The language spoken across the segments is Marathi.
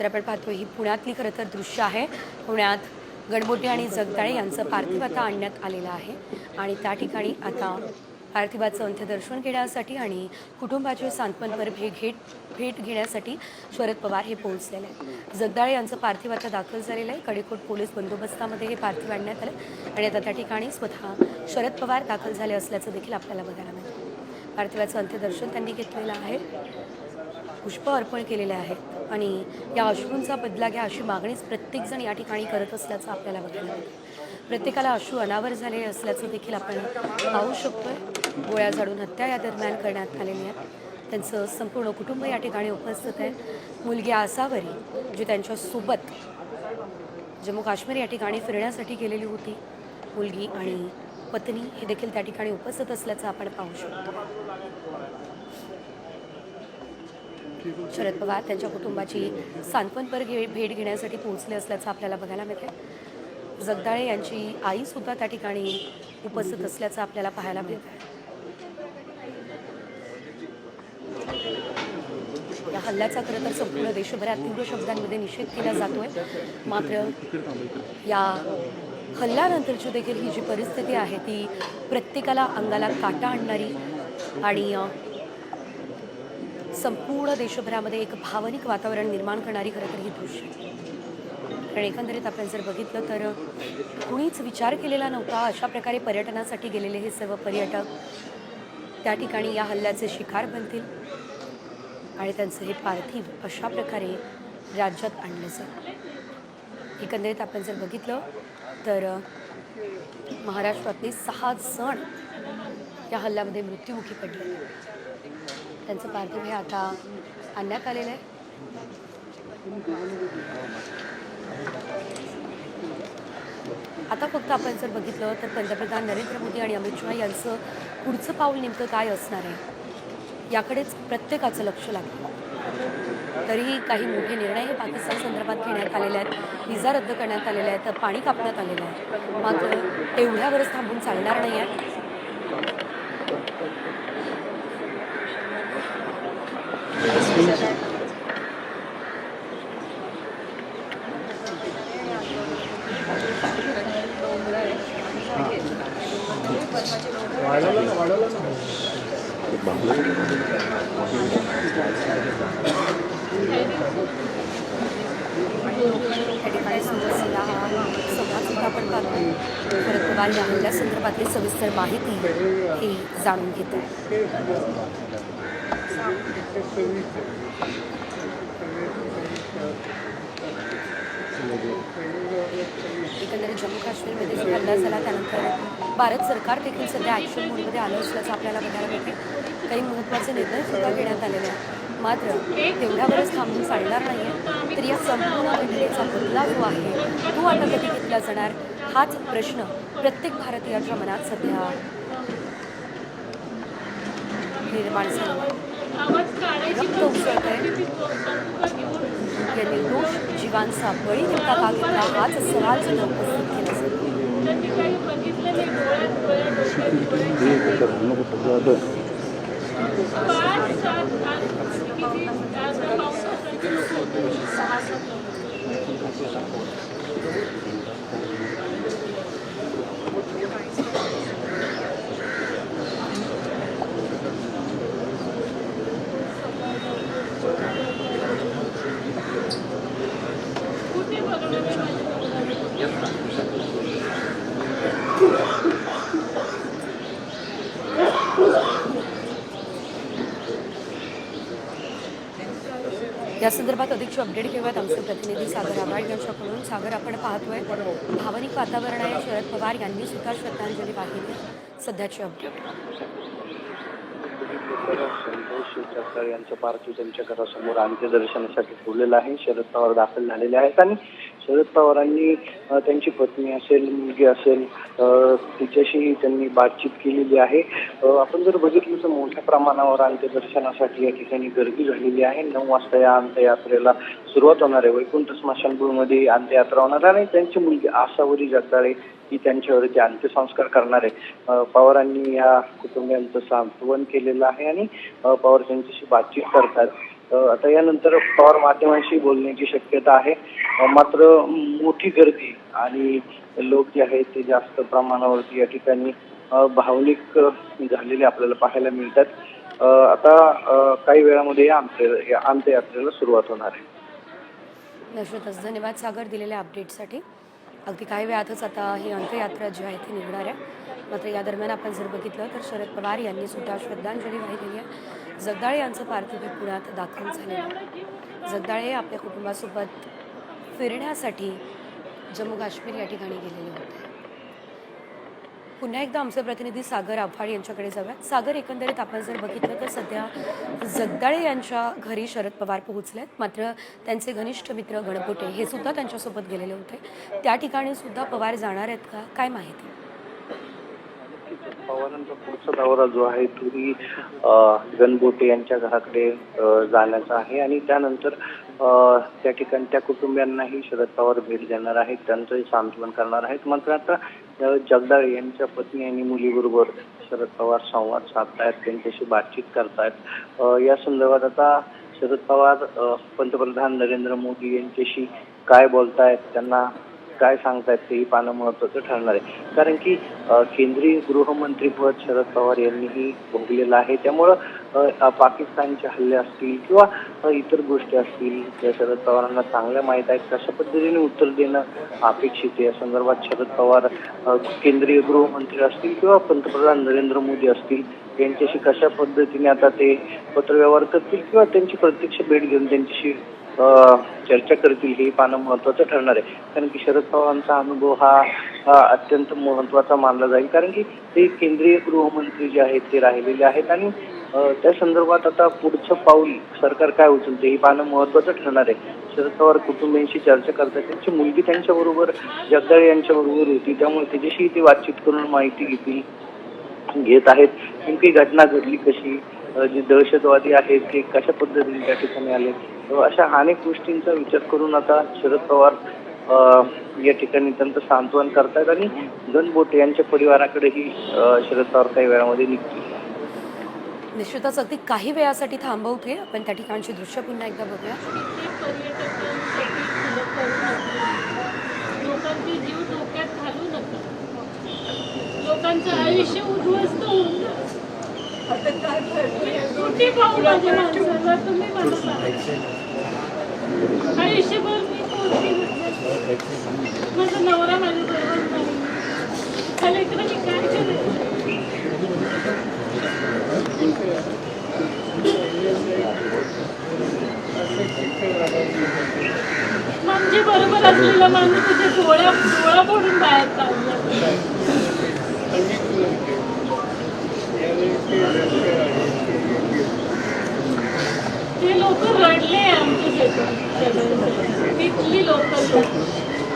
तर आपण पाहतो ही पुण्यातली खरं तर दृश्य आहे. पुण्यात गणबोटे आणि जगदाळे यांचं पार्थिव आता आणण्यात आलेलं आहे. आणि त्या ठिकाणी आता पार्थिवाचं अंत्यदर्शन घेण्यासाठी आणि कुटुंबाचे सांत्वनपर भेट घेट भेट घेण्यासाठी शरद पवार हे पोहोचलेले आहेत. जगदाळे यांचं पार्थिव आता दाखल झालेलं आहे. कडेकोट पोलीस बंदोबस्तामध्ये हे पार्थिव आणण्यात आलं आणि आता त्या ठिकाणी स्वतः शरद पवार दाखल झाले असल्याचं देखील आपल्याला बघायला मिळतं. पार्थिवाचं अंत्यदर्शन त्यांनी घेतलेलं आहे. पुष्प अर्पण केलेले आहेत. आणि या अश्रूंचा बदला घ्या अशी मागणीच प्रत्येकजण या ठिकाणी करत असल्याचं आपल्याला बघायला मिळतं. प्रत्येकाला अश्रू अनावर झाले असल्याचं देखील आपण पाहू शकतोय. गोळ्या झाडून हत्या या दरम्यान करण्यात आलेली आहे त्यांचं संपूर्ण कुटुंब या ठिकाणी उपस्थित आहे. मुलगी आसावरी जी त्यांच्यासोबत जम्मू काश्मीर या ठिकाणी फिरण्यासाठी गेलेली होती. मुलगी आणि पत्नी हे देखील त्या ठिकाणी उपस्थित असल्याचं आपण पाहू शकतो. शरद पवार त्यांच्या कुटुंबाची सांत्वनपर घे भेट घेण्यासाठी पोहोचले असल्याचं आपल्याला बघायला मिळते जगदाळे यांची आईसुद्धा त्या ठिकाणी उपस्थित असल्याचं आपल्याला पाहायला मिळतं या हल्ल्याचा खरं तर संपूर्ण देशभरात तीव्र शब्दांमध्ये निषेध केला जातोय. मात्र या हल्ल्यानंतरची देखील ही जी परिस्थिती आहे ती प्रत्येकाला अंगाला काटा आणणारी आणि संपूर्ण देशभरामध्ये एक भावनिक वातावरण निर्माण करणारी खरं तर ही दृश्य. कारण एकंदरीत आपण जर बघितलं तर कुणीच विचार केलेला नव्हता अशा प्रकारे पर्यटनासाठी गेलेले हे सर्व पर्यटक त्या ठिकाणी या हल्ल्याचे शिकार बनतील आणि त्यांचं हे पार्थिव अशा प्रकारे राज्यात आणलं जाईल. एकंदरीत आपण जर बघितलं तर महाराष्ट्रातले सहा जण या हल्ल्यामध्ये मृत्युमुखी पडले. त्यांचं पार्थिव हे आता आणण्यात आलेलं आहे. आता फक्त आपण जर बघितलं तर पंतप्रधान नरेंद्र मोदी आणि अमित शहा यांचं पुढचं पाऊल नेमकं काय असणार आहे याकडेच प्रत्येकाचं लक्ष लागलं तरीही काही मोठे निर्णय हे पाकिस्तान संदर्भात घेण्यात आलेले आहेत विजा रद्द करण्यात आलेले आहेत पाणी कापण्यात आलेलं आहे. मात्र एवढ्यावरच थांबून चालणार नाही आहे त्या ठिकाणी सुरू असलेला हा संवाद सुद्धा आपण पाहतो शरद पवार या संदर्भातली सविस्तर माहिती ही. जाणून घेत आहे एकंदरीत जम्मू काश्मीरमध्ये जो हल्ला झाला त्यानंतर भारत सरकार देखील सध्या ॲक्शन मोडमध्ये आलं असल्याचं आपल्याला बघायला मिळते काही महत्त्वाचे निर्णय सुद्धा घेण्यात आलेले आहेत. मात्र तेवढ्यावरच थांबून चालणार नाही आहे तर या संपूर्ण घटनेचा बदला जो आहे तो आता कधी घेतला जाणार? हाच प्रश्न प्रत्येक भारतीयाच्या मनात सध्या निर्माण झाला आहे. रक्त उसळत आहे या निर्दोष जीवांचा बळी नेमका का घेतला हाच सवाल सुद्धा उपस्थित केला या संदर्भात अधिकची अपडेट घेऊयात. आमचे प्रतिनिधी सागर आव्हाड यांच्याकडून. सागर आपण पाहतोय भावनिक वातावरण आहे. शरद पवार यांनी सुद्धा श्रद्धांजली वाहिली. सध्याची अपडेट. यांचं पार्थिव त्यांच्या घरासमोर अंत्यदर्शनासाठी ठेवलेलं आहे. शरद पवार दाखल झालेले आहेत. आणि शरद पवारांनी त्यांची पत्नी असेल मुलगी असेल तिच्याशीही तिच्याशी त्यांनी बातचीत केलेली आहे. आपण जर बघितलं तर मोठ्या प्रमाणावर अंत्यदर्शनासाठी या ठिकाणी गर्दी झालेली आहे. नऊ वाजता या अंत्ययात्रेला सुरुवात होणार आहे. वैकुंठ स्मशानभूमीमध्ये अंत्ययात्रा होणार आहे. आणि त्यांची मुलगी आसावरी जगदाळे की त्यांच्यावरती अंत्यसंस्कार करणार आहे. पवारांनी या कुटुंबियांचं सांत्वन केलेलं आहे आणि पवार त्यांच्याशी बातचीत करतात. आता यानंतर पवार माध्यमांशी बोलण्याची शक्यता आहे. मात्र मोठी गर्दी आणि लोक जे आहेत ते जास्त प्रमाणावरती या ठिकाणी भावनिक झालेले आपल्याला पाहायला मिळतात. आता काही वेळामध्ये या अंत्य अंत्ययात्रेला सुरुवात होणार आहे. धन्यवाद सागर दिलेल्या अपडेटसाठी अगदी काही वेळातच आता ही अंत्ययात्रा जी आहे ती निघणार आहे. मात्र या दरम्यान आपण जर बघितलं तर शरद पवार यांनी सुद्धा श्रद्धांजली वाहिलेली आहे. जगदाळे यांचं पार्थिव पुण्यात दाखल झालेलं आहे. जगदाळे आपल्या कुटुंबासोबत फिरण्यासाठी जम्मू काश्मीर या ठिकाणी गेलेले होते. पुन्हा एकदा आमचे प्रतिनिधी सागर आव्हाड यांच्याकडे जाऊयात. सागर एकंदरीत आपण जर बघितलं तर सध्या जगदाळे यांच्या घरी शरद पवार पोहोचलेत. मात्र त्यांचे घनिष्ठ मित्र गणपोटे हे सुद्धा त्यांच्यासोबत गेलेले होते. त्या ठिकाणी सुद्धा पवार जाणार आहेत का? काय माहिती? पवारांचा पुढचा दौरा जो आहे तोही गणबोटे गणगोटे यांच्या घराकडे जाण्याचा आहे. आणि त्यानंतर त्या ठिकाणी त्या कुटुंबियांनाही शरद पवार भेट देणार आहेत. त्यांचंही सांत्वन करणार आहेत. मात्र आता अ, जगदाळ यांच्या पत्नी आणि मुलीबरोबर शरद पवार संवाद साधतायत त्यांच्याशी बातचीत करतायत. या संदर्भात आता शरद पवार पंतप्रधान नरेंद्र मोदी यांच्याशी काय बोलतायत त्यांना काय सांगतायत तेही पाहणं महत्वाचं ठरणार आहे. कारण की केंद्रीय केंद्रीय गृहमंत्रीपद शरद पवार यांनीही भोगलेलं आहे. त्यामुळं पाकिस्तानचे हल्ले असतील किंवा इतर गोष्टी असतील त्या शरद पवारांना चांगल्या माहीत आहेत कशा पद्धतीने उत्तर देणं अपेक्षित आहे? या संदर्भात शरद पवार केंद्रीय गृहमंत्री असतील किंवा पंतप्रधान नरेंद्र मोदी असतील यांच्याशी कशा पद्धतीने आता ते पत्रव्यवहार करतील किंवा त्यांची प्रत्यक्ष भेट घेऊन त्यांच्याशी चर्चा करतील हे पाहणं महत्वाचं ठरणार आहे. कारण की शरद पवारांचा अनुभव हा अत्यंत महत्त्वाचा मानला जाईल. कारण की ते केंद्रीय गृहमंत्री जे आहेत ते राहिलेले आहेत आणि त्या संदर्भात आता पुढचं पाऊल सरकार काय उचलते हे पाहणं महत्वाचं ठरणार आहे. शरद पवार कुटुंबियांशी चर्चा करतात. त्यांची मुलगी त्यांच्याबरोबर जगदाळे यांच्याबरोबर होती. त्यामुळे त्याच्याशी ते बातचीत करून माहिती घेतील घेत आहेत. नेमकी घटना घडली कशी? जे दहशतवादी आहेत ते कशा पद्धतीने त्या ठिकाणी आले अशा अनेक गोष्टींचा विचार करून आता शरद पवार या ठिकाणी त्यांचं सांत्वन करतात आणि गणबोटे यांच्या परिवाराकडेही शरद पवार काही वेळामध्ये निघतील. निश्चितच अगदी काही वेळासाठी थांबवते आपण त्या ठिकाणची दृश्य पुन्हा एकदा बघूया. लोकांचे जीव धोक्यात घालू नका. लोकांचं आयुष्य उद्ध्वस्त होऊन पाहू माझ्या माणसाला? तुम्ही मला सांगा. आयुष्यभर मी कोणती माझा नवरा माझ्या बरोबर नाही इकडे मी काय करायचं म्हणजे बरोबर असलेला माणूस तिथे डोळ्या डोळा फोडून बाहेर चालला ते लोक रडले आमच्या शेतात तिथली लोकल लोक.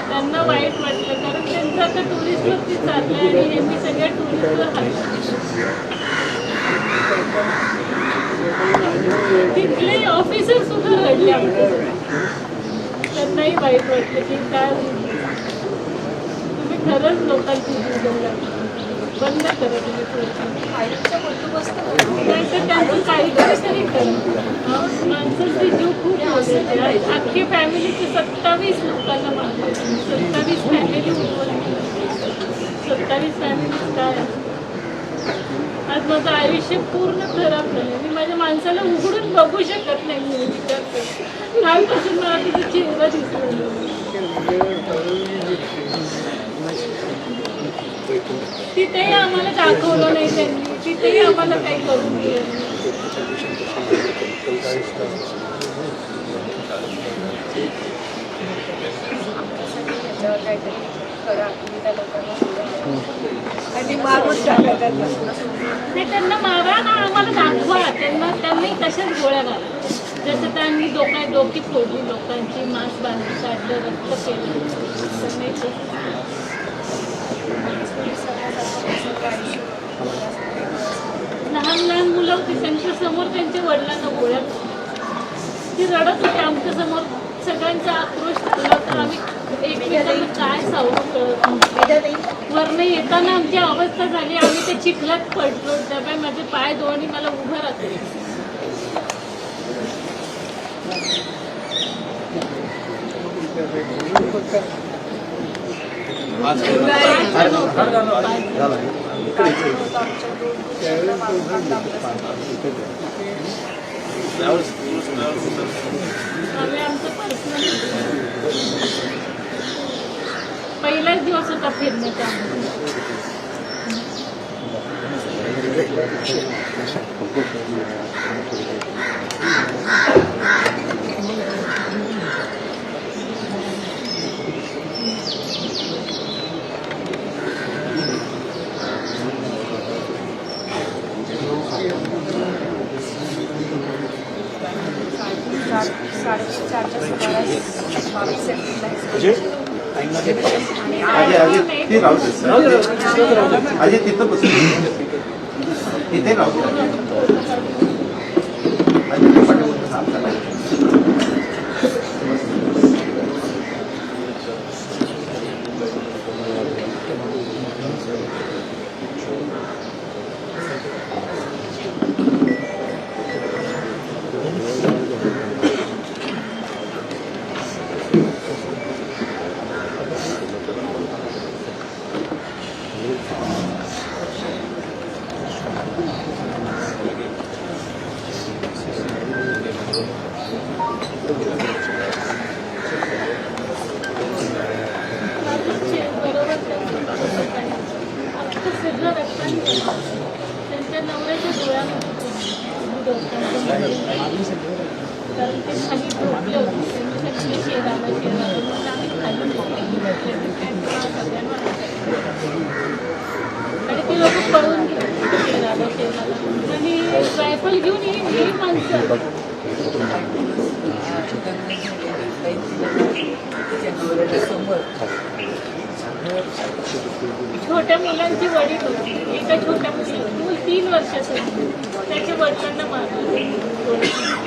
त्यांना वाईट वाटलं कारण त्यांचं आता टुरिस्टवरती चाललंय आणि हे मी सगळ्या टुरिस्टवर हल्ला तिथले ऑफिसर सुद्धा रडले आमच्या त्यांनाही वाईट वाटलं की काय तुम्ही खरंच लोकांची जीव घेऊन बंद करा तुम्ही पुढचं. नाही तर अहो, माणसांचे खूप मोठे आहेत. अख्खी फॅमिलीचे सत्तावीस लोकांना मारले सत्तावीस फॅमिली सत्तावीस फॅमिली काय? आज माझं आयुष्य पूर्ण खराब झालं मी माझ्या माणसाला उघडून बघू शकत नाही मी विचार करते. कालपासून मला तुझा चेहरा दिसला तिथेही आम्हाला दाखवलं नाही त्यांनी. तिथेही आम्हाला काही करून नाही. त्यांना. मारा ना आम्हाला दाखवा. त्यांना त्यांनी तशाच गोळ्या घाला. जसं त्यांनी डोका डोकी फोडली लोकांची मांस बांधली काढलं रक्त केलं. लहान लहान मुलं होती त्यांच्यासमोर त्यांच्या वडिलांना बोलत ती रडत होती आमच्यासमोर सगळ्यांचा आक्रोश झाला तर आम्ही एकमेकांना काय सांगू वरनं येताना आमची अवस्था झाली आम्ही ते चिखलात पडलो डब्या माझे पाय दोन्ही मला उभं राहते आज पहिलाच दिवस होता फिरण्याचा. अजय अजय ते राहू दे. तिथं बसून तिथे राहू Thank you. ते पाठीमागून साफ करा. बरोबर आता सगळं रक्तानी त्यांच्या नवऱ्याच्या डोळ्यामध्ये ते खाली झोपले होते शेराला शेराला म्हणून आम्ही खाली सगळ्यांना आणि ते लोक पळून गेले शेराला शेराला आणि रायफल घेऊन ही माणसं छोट्या मुलांची वडील होती. एका छोट्या मुली तीन वर्षाचं त्याच्या वडिलांना मारलं एक सुद्धा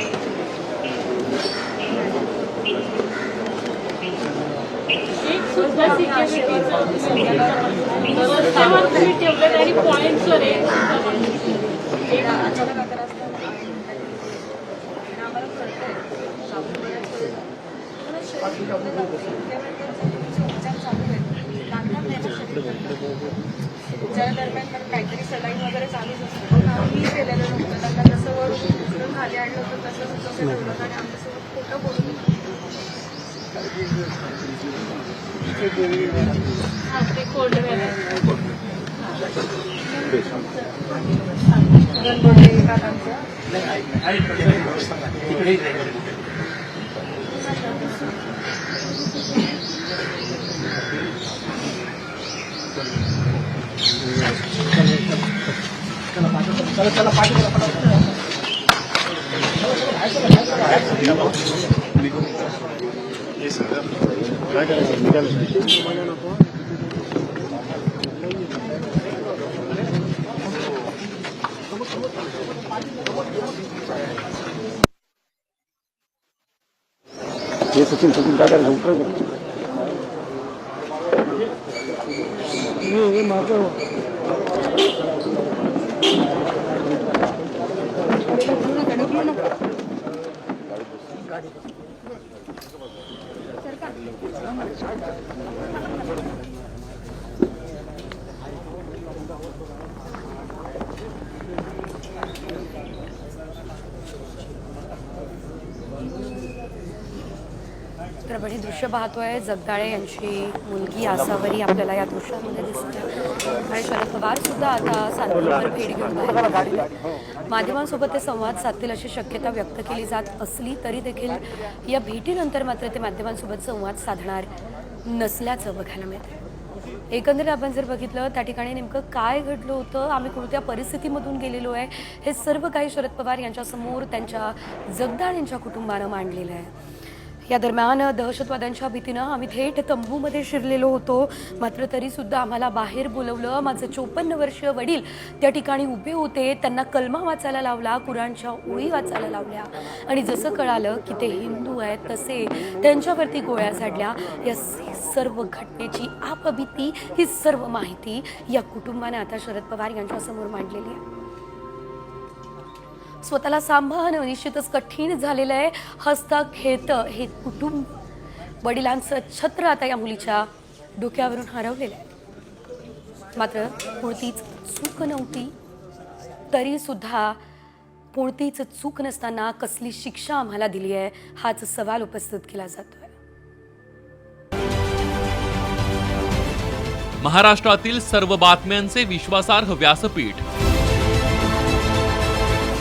सिक्युरिटीचं रस्त्यावर तुम्ही ठेवलं आणि पॉईंटवर एक उपचारादरम्यान पण काहीतरी सलाईन वगैरे चालूच असतं पण आम्ही केलेलं नव्हतं त्यांना जसं वरून उचलून खाली आणलं होतं तसं तसं ठेवलं आणि आमच्यासोबत खोटं बोलून ते कोल्ड चला चला पाठी चला पटा चला चला बाहेर चला बाहेर चला हा, ते कोल्डवेल गणपती काकांचं तर आपण हे दृश्य पाहतोय. जगदाळे यांची मुलगी आसावरी आपल्याला या दृश्यामध्ये दिसते आणि शरद पवार सुद्धा आता सांगलीवर भेट घेऊन माध्यमांसोबत ते संवाद साधतील अशी शक्यता व्यक्त केली जात असली तरी देखील या भेटीनंतर मात्र ते माध्यमांसोबत संवाद साधणार नसल्याचं बघायला मिळतं एकंदरीत आपण जर बघितलं त्या ठिकाणी नेमकं काय घडलं होतं? आम्ही कोणत्या परिस्थितीमधून गेलेलो आहे? हे सर्व काही शरद पवार यांच्यासमोर त्यांच्या जगदाळ यांच्या कुटुंबानं मांडलेलं आहे. या दरम्यान दहशतवाद्यांच्या भीतीनं आम्ही थेट तंबूमध्ये शिरलेलो होतो. मात्र तरीसुद्धा आम्हाला बाहेर बोलवलं. माझं चोपन्न वर्षीय वडील त्या ठिकाणी उभे होते. त्यांना कलमा वाचायला लावला कुराणच्या ओळी वाचायला लावल्या. आणि जसं कळालं की ते हिंदू आहेत तसे त्यांच्यावरती गोळ्या झाडल्या. या सर्व घटनेची आपभीती ही सर्व माहिती या कुटुंबाने आता शरद पवार यांच्यासमोर मांडलेली आहे. स्वतःला सांभाळणं निश्चितच कठीण झालेलं आहे. हसता खेळतं हे कुटुंब. वडिलांचं छत्र आता या मुलीच्या डोक्यावरून हरवलेलं आहे. मात्र कोणतीच चूक नव्हती. तरीसुद्धा कोणतीच चूक नसताना कसली शिक्षा आम्हाला दिली आहे हाच सवाल उपस्थित केला जातोय. महाराष्ट्रातील सर्व बातम्यांचे विश्वासार्ह व्यासपीठ.